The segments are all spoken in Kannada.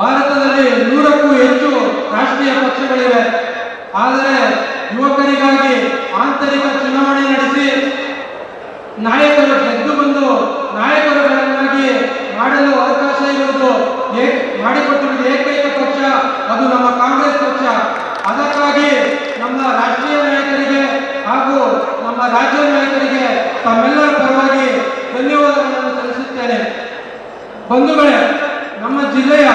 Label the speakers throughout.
Speaker 1: ಭಾರತದಲ್ಲಿ ನೂರಕ್ಕೂ ಹೆಚ್ಚು ರಾಷ್ಟ್ರೀಯ ಪಕ್ಷಗಳಿವೆ. ಆದರೆ ಯುವಕರಿಗಾಗಿ ಆಂತರಿಕ ಚುನಾವಣೆ ನಡೆಸಿ ನಾಯಕರು ಗೆದ್ದು ಬಂದು ನಾಯಕರುಗಳನ್ನಾಗಿ ಮಾಡಲು ಅವಕಾಶ ಇರುವುದು ಮಾಡಿಕೊಟ್ಟಿರುವುದು ಏಕೈಕ ಪಕ್ಷ, ಅದು ನಮ್ಮ ಕಾಂಗ್ರೆಸ್ ಪಕ್ಷ. ಅದಕ್ಕಾಗಿ ನಮ್ಮ ರಾಷ್ಟ್ರೀಯ ನಾಯಕರಿಗೆ ಹಾಗೂ ನಮ್ಮ ರಾಜ್ಯ ನಾಯಕರಿಗೆ ತಮ್ಮೆಲ್ಲರ ಪರವಾಗಿ ಧನ್ಯವಾದಗಳನ್ನು ಸಲ್ಲಿಸುತ್ತೇನೆ. ಬಂಧುಗಳೇ, ನಮ್ಮ ಜಿಲ್ಲೆಯ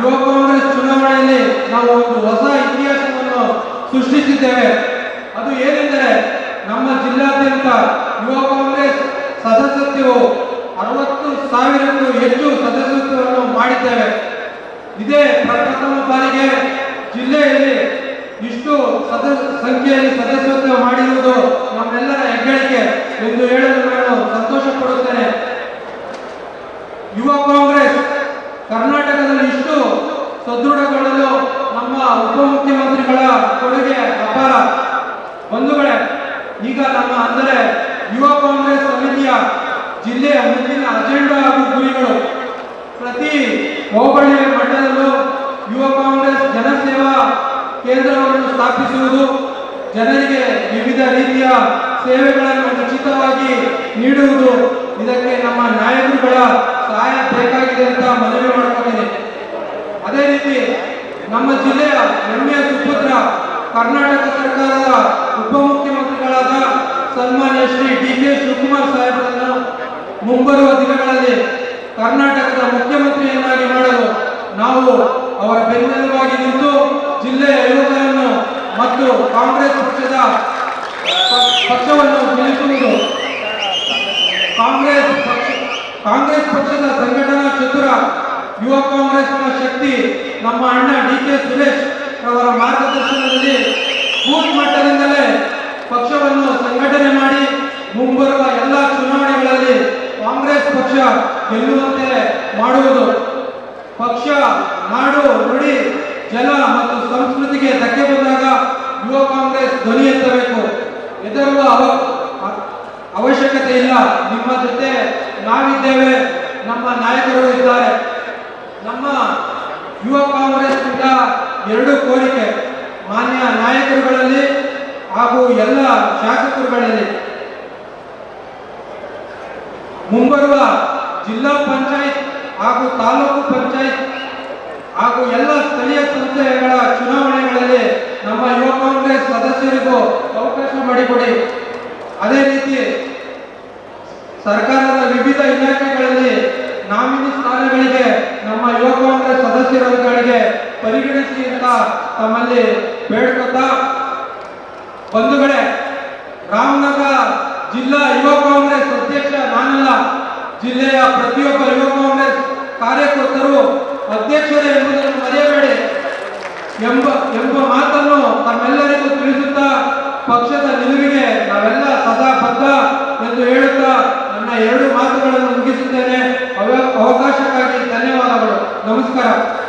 Speaker 1: ಯುವ ಕಾಂಗ್ರೆಸ್ ಚುನಾವಣೆಯಲ್ಲಿ ನಾವು ಒಂದು ಹೊಸ ಇತಿಹಾಸವನ್ನು ಸೃಷ್ಟಿಸಿದ್ದೇವೆ. ಅದು ಏನೆಂದರೆ ನಮ್ಮ ಜಿಲ್ಲಾದ್ಯಂತ ಯುವ ಕಾಂಗ್ರೆಸ್ ಸದಸ್ಯತ್ವವು ಅರವತ್ತು ಸಾವಿರಕ್ಕೂ ಹೆಚ್ಚು ಸದಸ್ಯತ್ವವನ್ನು ಮಾಡಿದ್ದೇವೆ. ಇದೇ ಪ್ರಪ್ರಥಮ ಬಾರಿಗೆ ಜಿಲ್ಲೆಯಲ್ಲಿ ಇಷ್ಟು ಸದಸ್ಯ ಸಂಖ್ಯೆಯಲ್ಲಿ ಸದಸ್ಯತ್ವ ಮಾಡಿರುವುದು ನಮ್ಮೆಲ್ಲರ ಹೆಗ್ಗಳಿಕೆ ಎಂದು ಹೇಳಲು ನಾನು ಸಂತೋಷ ಪಡುತ್ತೇನೆ ಯುವ ಕಾಂಗ್ರೆಸ್ ಕರ್ನಾಟಕದಲ್ಲಿ ಇಷ್ಟು ಸದೃಢಗೊಳ್ಳಲು ನಮ್ಮ ಉಪಮುಖ್ಯಮಂತ್ರಿಗಳ ಕೊಡುಗೆ ಅಪಾರ. ಬಂಧುಗಳೇ ಈಗ ನಮ್ಮ ಅಂದರೆ ಯುವ ಕಾಂಗ್ರೆಸ್ ಸಮಿತಿಯ ಜಿಲ್ಲೆಯ ಮುಂದಿನ ಅಜೆಂಡಾ ಹಾಗೂ ಗುರಿಗಳು. ಪ್ರತಿ ಹೋಬಳಿ ಮಟ್ಟದಲ್ಲೂ ಯುವ ಕಾಂಗ್ರೆಸ್ ಜನಸೇವಾ ಕೇಂದ್ರವನ್ನು ಸ್ಥಾಪಿಸುವುದು, ಜನರಿಗೆ ವಿವಿಧ ರೀತಿಯ ಸೇವೆಗಳನ್ನು ಉಚಿತವಾಗಿ ನೀಡುವುದು ಇದಕ್ಕೆ ನಮ್ಮ ನಾಯಕರುಗಳ ಸಹಾಯ ಬೇಕಾಗಿದೆ ಅಂತ ಮನವಿ ರೀತಿ ನಮ್ಮ ಜಿಲ್ಲೆಯ ಹೆಮ್ಮೆಯ ಸುಪುತ್ರ ಕರ್ನಾಟಕ ಸರ್ಕಾರದ ಉಪಮುಖ್ಯಮಂತ್ರಿಗಳಾದ ಸನ್ಮಾನ್ಯ ಶ್ರೀ ಡಿ. ಕೆ. ಶಿವಕುಮಾರ್ ಸಾಹೇಬರನ್ನು ಮುಂಬರುವ ದಿನಗಳಲ್ಲಿ ಕರ್ನಾಟಕದ ಮುಖ್ಯಮಂತ್ರಿಯನ್ನಾಗಿ ಮಾಡಲು ನಾವು ಅವರ ಬೆನ್ನೆಲುವಾಗಿ ನಿಂತು ಜಿಲ್ಲೆಯ ಯುವಕರನ್ನು ಮತ್ತು ಕಾಂಗ್ರೆಸ್ ಪಕ್ಷದ ಪಕ್ಷವನ್ನು ಗೆಲ್ಲಿಸುವುದು ಕಾಂಗ್ರೆಸ್ ಪಕ್ಷ, ಕಾಂಗ್ರೆಸ್ ಪಕ್ಷದ ಸಂಘಟನಾ ಚತುರ ಯುವ ಕಾಂಗ್ರೆಸ್ ಶಕ್ತಿ ನಮ್ಮ ಅಣ್ಣ ಡಿ ಕೆ ಸುರೇಶ್ ಅವರ ಮಾರ್ಗದರ್ಶನದಲ್ಲಿ ಬೂತ್ ಮಟ್ಟದಿಂದಲೇ ಪಕ್ಷವನ್ನು ಸಂಘಟನೆ ಮಾಡಿ ಮುಂಬರುವ ಎಲ್ಲ ಚುನಾವಣೆಗಳಲ್ಲಿ ಕಾಂಗ್ರೆಸ್ ಪಕ್ಷ ಗೆಲ್ಲುವಂತೆ ಮಾಡುವುದು. ಪಕ್ಷ, ನಾಡು, ನುಡಿ, ಜನ ಮತ್ತು ಸಂಸ್ಕೃತಿಗೆ ಧಕ್ಕೆ ಬಂದಾಗ ಯುವ ಕಾಂಗ್ರೆಸ್ ಧ್ವನಿ ಎತ್ತಬೇಕು. ಹೆದರುವ ಅವ, ಅವಶ್ಯಕತೆ ಇಲ್ಲ. ನಿಮ್ಮ ಜೊತೆ ನಾವಿದ್ದೇವೆ. ನಮ್ಮ ನಾಯಕರು ಇದ್ದಾರೆ. ನಮ್ಮ ಯುವ ಕಾಂಗ್ರೆಸ್ ಕಾಂಗ್ರೆಸ್ನಿಂದ ಎರಡು ಕೋರಿಕೆ ಮಾನ್ಯ ನಾಯಕರುಗಳಲ್ಲಿ ಹಾಗೂ ಎಲ್ಲ ಶಾಸಕರುಗಳಲ್ಲಿ. ಮುಂಬರುವ ಜಿಲ್ಲಾ ಪಂಚಾಯತ್ ಹಾಗೂ ತಾಲೂಕು ಪಂಚಾಯತ್ ಹಾಗೂ ಎಲ್ಲ ಸ್ಥಳೀಯ ಸಂಸ್ಥೆಗಳ ಚುನಾವಣೆಗಳಲ್ಲಿ ನಮ್ಮ ಯುವ ಕಾಂಗ್ರೆಸ್ ಸದಸ್ಯರಿಗೂ ಅವಕಾಶ ಮಾಡಿಕೊಡಿ. ಅದೇ ರೀತಿ ಸರ್ಕಾರದ ವಿವಿಧ ಇಲಾಖೆಗಳಲ್ಲಿ ನಾಮಿನಿ ಸ್ಥಾನಗಳಿಗೆ ನಮ್ಮ ಯುವ ಕಾಂಗ್ರೆಸ್ ಸದಸ್ಯರುಗಳಿಗೆ ಪರಿಗಣಿಸಿ ಅಂತ ತಮ್ಮಲ್ಲಿ ಬೇಡ್ಕೊತಾ ಬಂಧುಗಳೇ, ರಾಮನಗರ ಜಿಲ್ಲಾ ಯುವ ಕಾಂಗ್ರೆಸ್ ಅಧ್ಯಕ್ಷ ನಾನಲ್ಲ, ಜಿಲ್ಲೆಯ ಪ್ರತಿಯೊಬ್ಬ ಯುವ ಕಾಂಗ್ರೆಸ್ ಕಾರ್ಯಕರ್ತರು ಅಧ್ಯಕ್ಷರೇ ಎಂಬುದನ್ನು ಮರೆಯಬೇಡಿ ಎಂಬ ಎಂಬ ಮಾತನ್ನು ತಮ್ಮೆಲ್ಲರಿಗೂ ತಿಳಿಸುತ್ತಾ ಪಕ್ಷದ ನಿಲುವಿಗೆ ನಾವೆಲ್ಲ ಸದಾ ಬದ್ಧ ಎಂದು ಹೇಳುತ್ತಾ ನನ್ನ ಎರಡು ಮಾತುಗಳನ್ನು ಮುಗಿಸುತ್ತೇನೆ. ಅವ- ಅವಕಾಶಕ್ಕಾಗಿ ಧನ್ಯವಾದಗಳು. ನಮಸ್ಕಾರ.